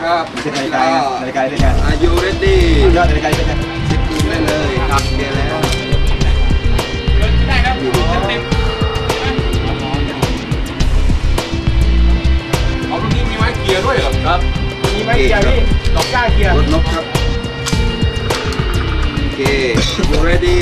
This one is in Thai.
นะครับเช็คนากลไกลนาฬิกาอายุเรดดี้ยอดไาฬิกลเป็นไงเช็คอินได้เลยครับโอเคแล้วได้ครับเต็มเอาตรงนี้มีไม้เกียร์ด้วยเหรอครับมีไหมเกียร์พี่ดอกก้าเกียร์รถนกครับโอเค you ready